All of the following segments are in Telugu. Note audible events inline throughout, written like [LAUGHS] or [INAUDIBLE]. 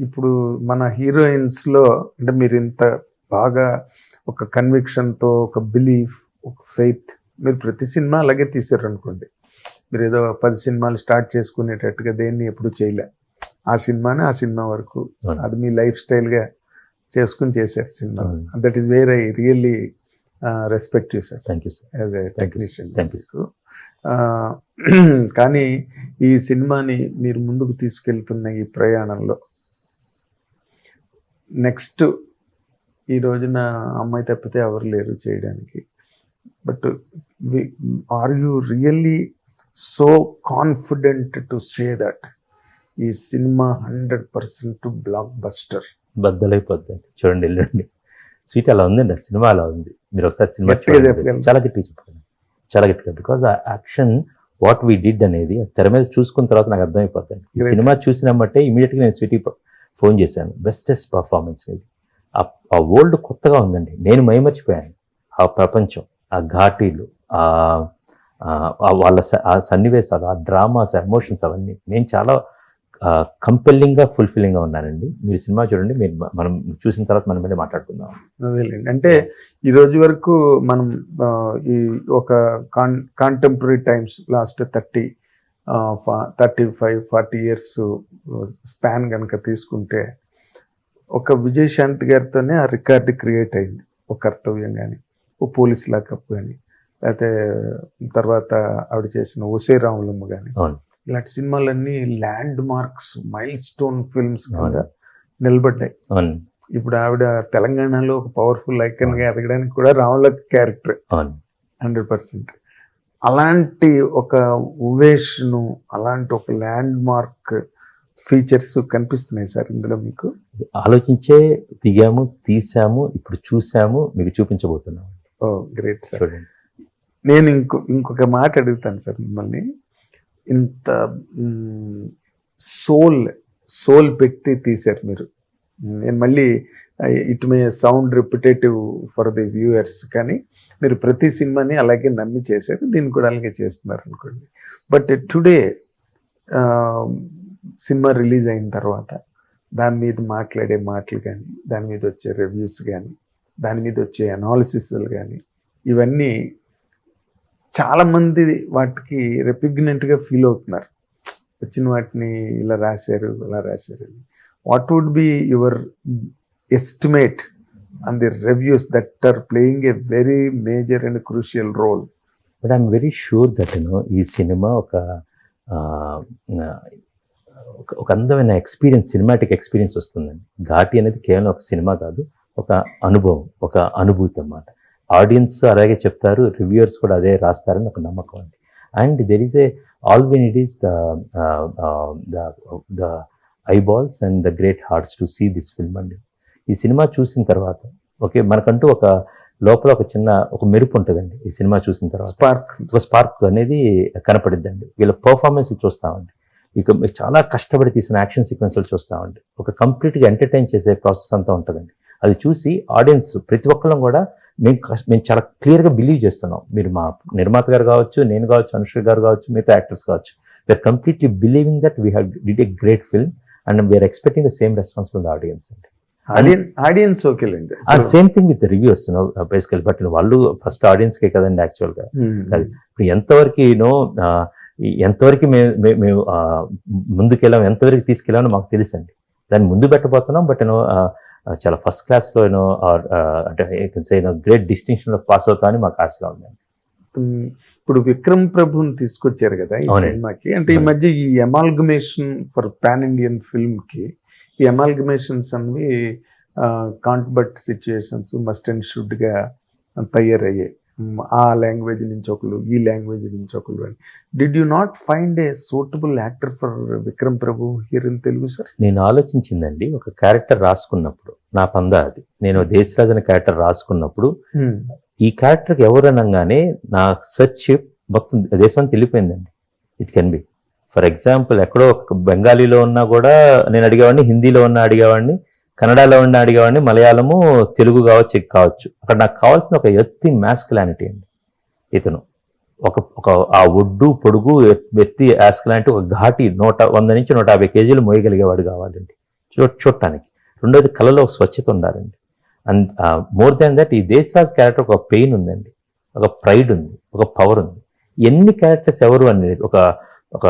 ఇప్పుడు మన హీరోయిన్స్లో అంటే మీరు ఇంత బాగా ఒక కన్విక్షన్తో ఒక బిలీఫ్ ఒక ఫెయిత్ మీరు ప్రతి సినిమా అలాగే తీశారు అనుకోండి మీరు ఏదో పది సినిమాలు స్టార్ట్ చేసుకునేటట్టుగా దేన్ని ఎప్పుడు చేయలే ఆ సినిమాని ఆ సినిమా వరకు. అది మీ లైఫ్ స్టైల్గా చేసుకుని చేశారు cinema. That is where I really respect you sir thank you sir as a technician Thank you, [CLEARS THROAT] కానీ ఈ సినిమాని మీరు ముందుకు తీసుకెళ్తున్న ఈ ప్రయాణంలో నెక్స్ట్ ఈ రోజున అమ్మాయి తప్పితే ఎవరు లేరు చేయడానికి. But are you really so confident to say that ఈ cinema hundred percent blockbuster బద్దలైపోద్దండి చూడండి వెళ్ళండి. స్వీట్ అలా ఉందండి ఆ సినిమా అలా ఉంది. మీరు ఒకసారి సినిమా? చాలా గట్టిగా చెప్పండి చాలా గట్టిగా. బికాజ్ ఆ యాక్షన్ వాట్ వీ డిడ్ అనేది తెర మీద చూసుకున్న తర్వాత నాకు అర్థమైపోతుంది ఈ. సినిమా చూసినామంటే ఇమీడియట్గా నేను స్వీటీ ఫోన్ చేశాను. బెస్టెస్ట్ పర్ఫార్మెన్స్ ఇది. ఆ- వరల్డ్ కొత్తగా ఉందండి. నేను మైమర్చిపోయాను. ఆ ప్రపంచం ఆ ఘాటీలు ఆ వాళ్ళ ఆ సన్నివేశాలు ఆ డ్రామాస్ ఎమోషన్స్ అవన్నీ. నేను చాలా కంపెల్లింగ్గా ఫుల్ఫిల్లింగ్గా ఉన్నానండి మీరు సినిమా చూడండి మీరు మనం చూసిన తర్వాత మనం మళ్ళీ మాట్లాడుకుందాం. అంటే ఈ రోజు వరకు మనం ఈ ఒక కాన్ contemporary times last thirty thirty five forty years span కనుక తీసుకుంటే ఒక విజయశాంతి గారితోనే ఆ రికార్డు క్రియేట్ అయింది. ఒక కర్తవ్యం కానీ ఓ పోలీస్ లాకప్ కానీ లేకపోతే తర్వాత ఆవిడ చేసిన ఒసే రాములమ్మ కానీ ఇలాంటి సినిమాలన్నీ landmarks milestone films కింద. నిలబడ్డాయి. ఇప్పుడు ఆవిడ తెలంగాణలో ఒక పవర్ఫుల్ ఐకన్గా ఎదగడానికి కూడా రాములక్ క్యారెక్టర్ హండ్రెడ్ పర్సెంట్. అలాంటి ఒక ఉవేష్ను అలాంటి ఒక ల్యాండ్ మార్క్ ఫీచర్స్ కనిపిస్తున్నాయి సార్ ఇందులో మీకు? ఆలోచించే దిగాము తీసాము ఇప్పుడు చూసాము మీకు చూపించబోతున్నాము ఓ గ్రేట్ సార్. నేను ఇంకో ఇంకొక మాట అడుగుతాను సార్ మిమ్మల్ని. ఇంత సోల్ సోల్ పెట్టి తీశారు మీరు. నేను మళ్ళీ it may sound repetitive for the viewers కానీ మీరు ప్రతి సినిమాని అలాగే నమ్మి చేశారు దీన్ని కూడా అలాగే చేస్తున్నారు అనుకోండి. బట్ టుడే సినిమా రిలీజ్ అయిన తర్వాత దాని మీద మాట్లాడే మాటలు కానీ దాని మీద వచ్చే రివ్యూస్ కానీ దాని మీద వచ్చే అనాలిసిస్లు కానీ ఇవన్నీ చాలామంది వాటికి రెపిగ్నెంట్గా ఫీల్ అవుతున్నారు. వచ్చిన వాటిని ఇలా రాశారు ఇలా రాశారు what would be your estimate and the reviews that are playing a very major and crucial role but I'm very sure that you know ఈ సినిమా ఒక ఒక- ఒక అందమైన ఎక్స్పీరియన్స్ సినిమాటిక్ ఎక్స్పీరియన్స్ వస్తుందండి. ఘాటి అనేది కేవలం ఒక సినిమా కాదు ఒక అనుభవం ఒక అనుభూతి అన్నమాట. ఆడియన్స్ అలాగే చెప్తారు రివ్యూయర్స్ కూడా అదే రాస్తారని ఒక నమ్మకం అండి. And there is a all win it is the the eyeballs and the great hearts to see this film అండి. ఈ సినిమా చూసిన తర్వాత ఓకే మనకంటూ ఒక లోపల ఒక చిన్న ఒక మెరుపు ఉంటుందండి ఈ సినిమా చూసిన తర్వాత. స్పార్క్ ఒక స్పార్క్ అనేది కనపడిద్దండి. వీళ్ళ పర్ఫార్మెన్స్ చూస్తామండి. ఇక చాలా కష్టపడి తీసిన యాక్షన్ సీక్వెన్స్లు చూస్తామండి. ఒక కంప్లీట్గా ఎంటర్టైన్ చేసే ప్రాసెస్ అంతా ఉంటుందండి. అది చూసి ఆడియన్స్ ప్రతి ఒక్కళ్ళం కూడా మేము మేము చాలా క్లియర్గా బిలీవ్ చేస్తున్నాం. మీరు మా నిర్మాత గారు కావచ్చు నేను కావచ్చు అనుష్క గారు కావచ్చు మిగతా యాక్టర్స్ కావచ్చు. We're completely believing that we have did a great film and we're expecting the same response from the audience అండి. ఆడియన్ ఆడియన్స్ ఓకేలేండి ఆ same thing with reviews basically but వాళ్ళు ఫస్ట్ ఆడియన్స్కే కదండి యాక్చువల్గా Hmm. కాదు. ఇప్పుడు ఎంతవరకు యూనో ఎంతవరకు మేము మేము ఆ, ముందుకెళ్ళాం ఎంతవరకు తీసుకెళ్ళామో మాకు తెలుసండి. దాన్ని ముందు పెట్టబోతున్నాం బట్ యూనో చాలా ఫస్ట్ క్లాస్లో యూనో అంటే సే గ్రేట్ డిస్టింక్షన్లో పాస్ అవుతామని మాకు ఆశగా ఉందండి ఇప్పుడు విక్రమ్ ప్రభుని తీసుకొచ్చారు కదా ఈ. సినిమాకి అంటే ఈ. మధ్య ఈ ఎమాల్గమేషన్ ఫర్ పాన్ ఇండియన్ ఫిల్మ్కి ఈ ఎమాల్గమేషన్స్ అనేవి can't but situations must and షుడ్గా తయారయ్యాయి ఆ లాంగ్వేజ్ నుంచి ఒకరు ఈ లాంగ్వేజ్ నుంచి ఒకరు అని. Did you not find a suitable actor for Vikram Prabhu here in Telugu sir నేను ఆలోచించిందండి. ఒక క్యారెక్టర్ రాసుకున్నప్పుడు నా పందా అది. నేను దేశరాజ్ అనే క్యారెక్టర్ రాసుకున్నప్పుడు ఈ క్యారెక్టర్కి ఎవరు అనగానే నా సెర్చ్ మొత్తం దేశం అంతా వెళ్ళిపోయిందండి it can be for example ఎక్కడో ఒక బెంగాలీలో ఉన్నా కూడా నేను అడిగేవాడిని హిందీలో ఉన్న అడిగేవాడిని కన్నడలో ఉన్న అడిగేవాడిని మలయాళము తెలుగు కావచ్చు ఇది కావచ్చు. అక్కడ నాకు కావాల్సిన ఒక ఎత్తి మ్యాస్కులానిటీ అండి. ఇతను ఒక ఒక ఆ ఒడ్డు పొడుగు ఎత్తి లాంటి ఒక ఘాటి నూట వంద నుంచి నూట యాభై కేజీలు మోయగలిగేవాడు కావాలండి. చూ చూడటానికి. రెండోది కళలో ఒక స్వచ్ఛత ఉండాలండి. అండ్ మోర్ దాన్ దట్ ఈ దేశరాజ్ క్యారెక్టర్ ఒక పెయిన్ ఉందండి. ఒక ప్రైడ్ ఉంది ఒక పవర్ ఉంది. ఎన్ని క్యారెక్టర్స్ ఎవరు అనేది ఒక ఒక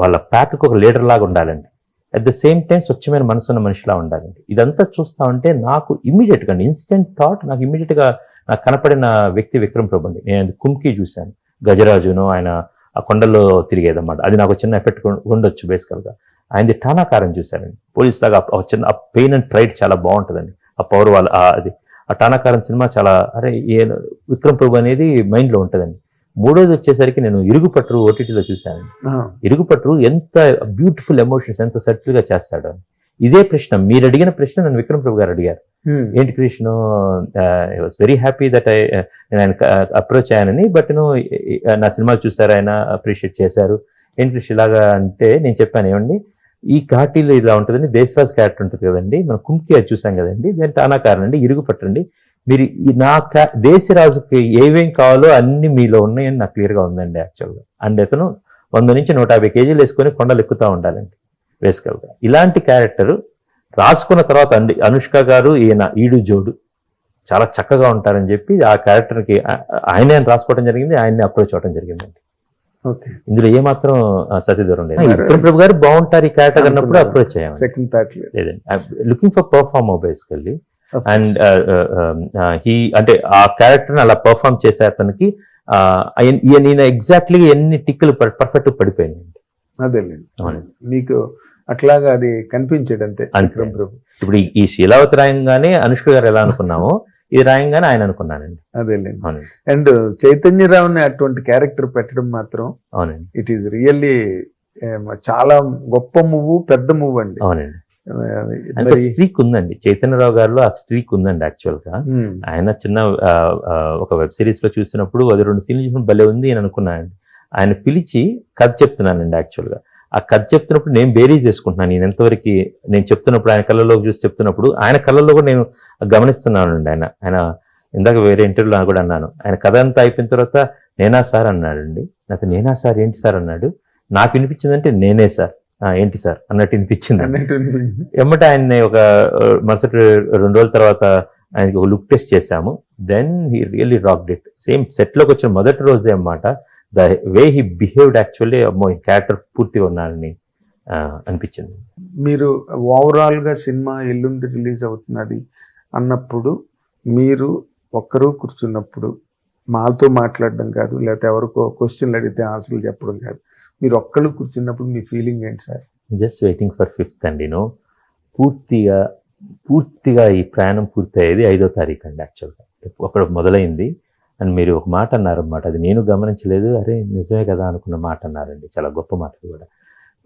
వాళ్ళ ప్యాక్కి ఒక లీడర్ లాగా ఉండాలండి. అట్ ద సేమ్ టైం స్వచ్ఛమైన మనసు ఉన్న మనిషిలా ఉండాలండి. ఇదంతా చూస్తా ఉంటే నాకు ఇమీడియట్గా ఇన్స్టెంట్ థాట్ నాకు ఇమీడియట్గా నాకు కనపడిన వ్యక్తి విక్రమ్ ప్రభు అండి. నేను కుమ్కి కుంకి చూశాను. గజరాజును ఆయన ఆ కొండల్లో తిరిగేదన్నమాట. అది నాకు చిన్న ఎఫెక్ట్ ఉండొచ్చు బేసికల్గా ఆయనది టానాకారం చూశానండి. పోలీస్ లాగా చిన్న ఆ పెయిన్ అండ్ ట్రైడ్ చాలా బాగుంటుందండి. ఆ పవర్ వాళ్ళ ఆ అది ఆ టానాకారం సినిమా చాలా అరే ఏ విక్రమ్ ప్రభు అనేది మైండ్లో ఉంటుందండి. మూడోది వచ్చేసరికి నేను ఇరుగుపట్టు ఓటీటీలో చూశాను. ఇరుగుపట్టు ఎంత బ్యూటిఫుల్ ఎమోషన్స్ ఎంత subtle గా చేస్తాడు. ఇదే ప్రశ్న మీరు అడిగిన ప్రశ్న నన్ను విక్రమ్ ప్రభు గారు అడిగారు. ఏంటి Krishna I was very happy that I నేను ఆయన అప్రోచ్ అయ్యానని బట్ నా సినిమాలు చూసారు ఆయన అప్రిషియేట్ చేశారు. ఏంటి కృష్ణ ఇలాగా అంటే నేను చెప్పాను ఏమండి ఈ ఘాటీలో ఇలా ఉంటుందండి దేశరాజ్ క్యారెక్టర్ ఉంటుంది కదండి మనం కుంకి అది చూసాం కదండి దాని టానాకారం అండి ఇరుగు పట్టండి మీరు నా దేశరాజుకి ఏమేం కావాలో అన్ని మీలో ఉన్నాయని నాకు క్లియర్గా ఉందండి యాక్చువల్గా అండ్ అతను వంద నుంచి నూట యాభై కేజీలు వేసుకొని కొండలు ఎక్కుతూ ఉండాలండి బేసికల్గా ఇలాంటి క్యారెక్టర్ రాసుకున్న తర్వాత అండి అనుష్క గారు ఈయన ఈడు జోడు చాలా చక్కగా ఉంటారని చెప్పి ఆ క్యారెక్టర్కి ఆయనే రాసుకోవడం జరిగింది ఆయన్ని అప్రోచ్ అవ్వడం జరిగిందండి. ఓకే. ఇందులో ఏమాత్రం సతీదూరం లేదు. విక్రమ్ ప్రభు గారు బాగుంటారు ఈ క్యారెక్టర్ అన్నప్పుడు అప్రోచ్ అయ్యాము సెకండ్ థాట్ లేదండి. Looking for perform basically and he అంటే ఆ క్యారెక్టర్ అలా పర్ఫామ్ చేసే అతనికి ఈయన ఎగ్జాక్ట్లీ ఎన్ని టిక్కులు పర్ఫెక్ట్ పడిపోయింది అదేలేండి. అవునండి. మీకు అట్లాగా అది కనిపించాడు అంతే. విక్రమ్ ప్రభు. ఇప్పుడు ఈ- శీలావతి రాయంగానే అనుష్క గారు ఎలా అనుకున్నామో [LAUGHS] ఇది రాయంగానే ఆయన అనుకున్నానండి అదేలేండి. అవునండి. అండ్ చైతన్యరావుని అటువంటి క్యారెక్టర్ పెట్టడం మాత్రం అవునండి. ఇట్ ఈస్ రియల్లీ చాలా గొప్ప మూవ్ పెద్ద మూవ్ అండి. అవునండి. అంటే స్ట్రీక్ ఉందండి. చైతన్యరావు గారిలో ఆ స్ట్రీక్ ఉందండి యాక్చువల్గా. ఆయన చిన్న ఒక వెబ్ సిరీస్లో చూసినప్పుడు అది రెండు సీన్లు చూసినప్పుడు భలే ఉంది అని అనుకున్నానండి ఆయన పిలిచి కథ చెప్తున్నానండి యాక్చువల్గా. ఆ కథ చెప్తున్నప్పుడు నేను బేరీ చేసుకుంటున్నాను. నేను ఎంతవరకు నేను చెప్తున్నప్పుడు ఆయన కళ్ళలోకి చూసి చెప్తున్నప్పుడు ఆయన కళ్ళలో కూడా నేను గమనిస్తున్నానండి ఆయన. ఆయన ఇందాక వేరే ఇంటర్వ్యూలో కూడా అన్నాను. ఆయన కథ అంతా అయిపోయిన తర్వాత నేనా సార్ అన్నాడండి. నాతో నేనా సార్? ఏంటి సార్? అన్నాడు. నాకు వినిపించిందంటే నేనే సార్. "ఆ, ఏంటి సార్? అన్నట్టు వినిపించింది. అన్నట్టు ఎమ్మట ఆయన్ని ఒక మరుసటి రెండు రోజుల తర్వాత ఆయనకి ఒక లుక్ టెస్ట్ చేశాము. Then he really rocked it same సెట్లోకి వచ్చిన మొదటి రోజే అన్నమాట. The way he behaved actually అమ్మో క్యారెక్టర్ పూర్తిగా ఉన్నానని అనిపించింది. మీరు ఓవరాల్గా సినిమా ఎల్లుండి రిలీజ్ అవుతున్నది అన్నప్పుడు మీరు ఒక్కరు కూర్చున్నప్పుడు మాతో మాట్లాడడం కాదు లేకపోతే ఎవరికో క్వశ్చన్లు అడిగితే ఆన్సర్లు చెప్పడం కాదు. మీరు ఒక్కరు కూర్చున్నప్పుడు మీ ఫీలింగ్ ఏంటి sir? Just waiting for fifth అండి నో పూర్తిగా పూర్తిగా ఈ ప్రయాణం పూర్తయ్యేది ఐదో తారీఖు అండి యాక్చువల్గా అక్కడ మొదలైంది అండ్ మీరు ఒక మాట అన్నారన్నమాట. అది నేను గమనించలేదు అరే నిజమే కదా అనుకున్న మాట అన్నారండి. చాలా గొప్ప మాట కూడా.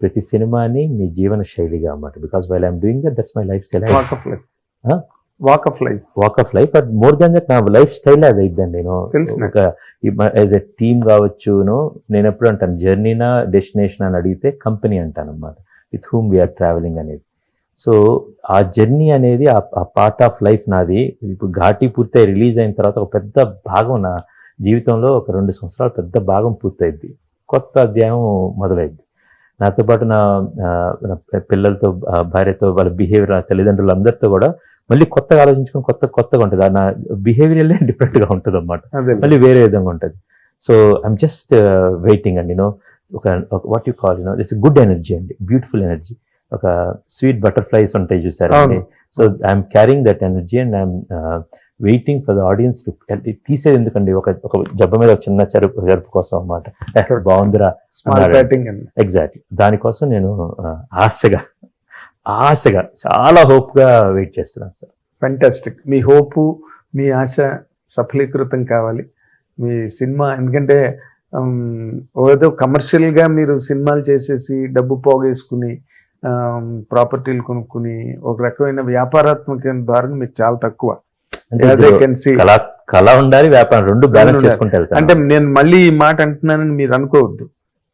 ప్రతి సినిమాని మీ జీవన శైలిగా అన్నమాట. Because while I'm doing that that's my lifestyle walk of life? Walk of life but more than that నా లైఫ్ స్టైల్ అది అయిద్దండి నేను. ఒక యాజ్ ఎ టీమ్ కావచ్చును నేను ఎప్పుడు అంటాను జర్నీనా డెస్టినేషన్ అని అడిగితే కంపెనీ అంటాను అనమాట విత్ హూమ్ వీఆర్ ట్రావెలింగ్ అనేది సో ఆ జర్నీ అనేది ఆ పార్ట్ ఆఫ్ లైఫ్ నాది ఇప్పుడు ఘాటి పూర్తయి రిలీజ్ అయిన తర్వాత ఒక పెద్ద భాగం నా జీవితంలో ఒక రెండు సంవత్సరాలు పెద్ద భాగం పూర్తయింది కొత్త అధ్యాయం మొదలైంది నాతో పాటు నా నా పిల్లలతో భార్యతో వాళ్ళ బిహేవియర్ నా తల్లిదండ్రులు అందరితో కూడా మళ్ళీ కొత్తగా ఆలోచించుకుని కొత్త కొత్తగా ఉంటుంది. ఆ నా బిహేవియర్ డిఫరెంట్గా ఉంటుంది అనమాట మళ్ళీ వేరే విధంగా ఉంటుంది. సో ఐఎమ్ జస్ట్ వెయిటింగ్ అండి యూనో ఒక what you call you know it's good energy అండి. బ్యూటిఫుల్ ఎనర్జీ ఒక స్వీట్ బటర్ఫ్లైస్ ఉంటాయి చూసారు. So I'm carrying that energy and I'm waiting for the audience to తీసేది ఎందుకండి? ఒక ఒక జబ్బ మీద ఒక చిన్న చెరుపు చెరుపు కోసం బాగుందిరా అన్నాడు. బ్యాటింగ్ అండి. ఎగ్జాక్ట్లీ దానికోసం నేను ఆశగా ఆశగా చాలా హోప్గా వెయిట్ చేస్తున్నాను సార్. ఫెంటాస్టిక్ మీ హోపు మీ ఆశ సఫలీకృతం కావాలి. మీ సినిమా ఎందుకంటే ఏదో కమర్షియల్గా మీరు సినిమాలు చేసేసి డబ్బు పోగేసుకుని ప్రాపర్టీలు కొనుక్కుని ఒక రకమైన వ్యాపారాత్మక ధోరణి మీకు చాలా తక్కువ. కళ కళ ఉండాలి వ్యాపారం రెండు బ్యాలెన్స్. చేసుకుంటే వెళ్తాను. అంటే నేను మళ్ళీ ఈ మాట అంటున్నానని మీరు అనుకోవద్దు.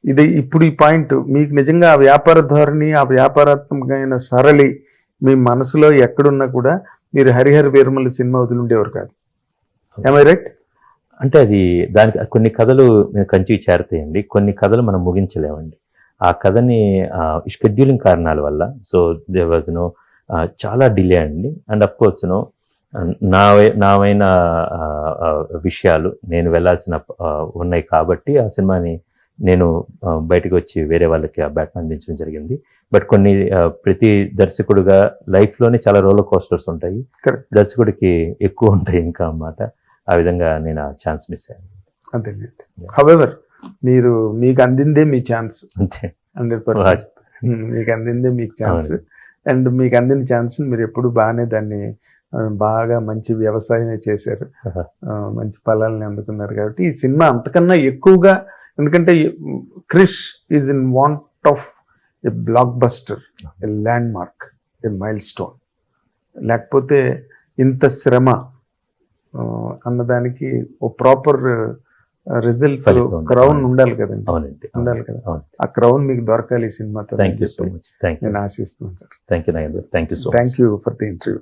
ఇది ఇప్పుడు ఈ పాయింట్ మీకు నిజంగా ఆ వ్యాపార ధోరణి ఆ వ్యాపారాత్మకమైన సరళి మీ మనసులో ఎక్కడున్నా కూడా మీరు హరిహర వీరమల్లి సినిమా వదిలిండేవారు కాదు. ఐ రైట్ అంటే అది దానికి కొన్ని కథలు కంచికి చేరతాయండి. కొన్ని కథలు మనం ముగించలేమండి. ఆ కథని షెడ్యూలింగ్ కారణాల వల్ల. సో దే వాజ్ నో చాలా డిలే అండి. అండ్ అఫ్ కోర్స్ నో నా నావైన విషయాలు నేను వెళ్ళాల్సిన ఉన్నాయి కాబట్టి ఆ సినిమాని నేను బయటకు వచ్చి వేరే వాళ్ళకి ఆ బ్యాట్ అందించడం జరిగింది. బట్ కొన్ని ప్రతి దర్శకుడుగా లైఫ్లోనే చాలా రోలర్ కోస్టర్స్ ఉంటాయి. దర్శకుడికి ఎక్కువ ఉంటాయి ఇంకా అన్నమాట. ఆ విధంగా నేను ఆ ఛాన్స్ మిస్ అయ్యాను. అదేనండి హవెవర్ మీరు మీకు అందిందే మీ ఛాన్స్. అంతే. Hundred percent. మీకు అందిందే మీకు ఛాన్స్. అండ్ మీకు అందిన ఛాన్స్ మీరు ఎప్పుడు బాగానే దాన్ని బాగా మంచి వ్యవసాయమే చేశారు. మంచి ఫలాలను అందుకున్నారు కాబట్టి ఈ సినిమా అంతకన్నా ఎక్కువగా ఎందుకంటే Krish is in want of a blockbuster a landmark a milestone లేకపోతే ఇంత శ్రమ అన్నదానికి ఓ ప్రాపర్ రిజల్ట్. క్రౌన్ ఉండాలి కదండి. ఉండాలి కదా. ఆ క్రౌన్ మీకు దొరకాలి ఈ సినిమాతో thank you so much thank you నేను ఆశిస్తున్నాను sir. Thank you thank you so thank you for the interview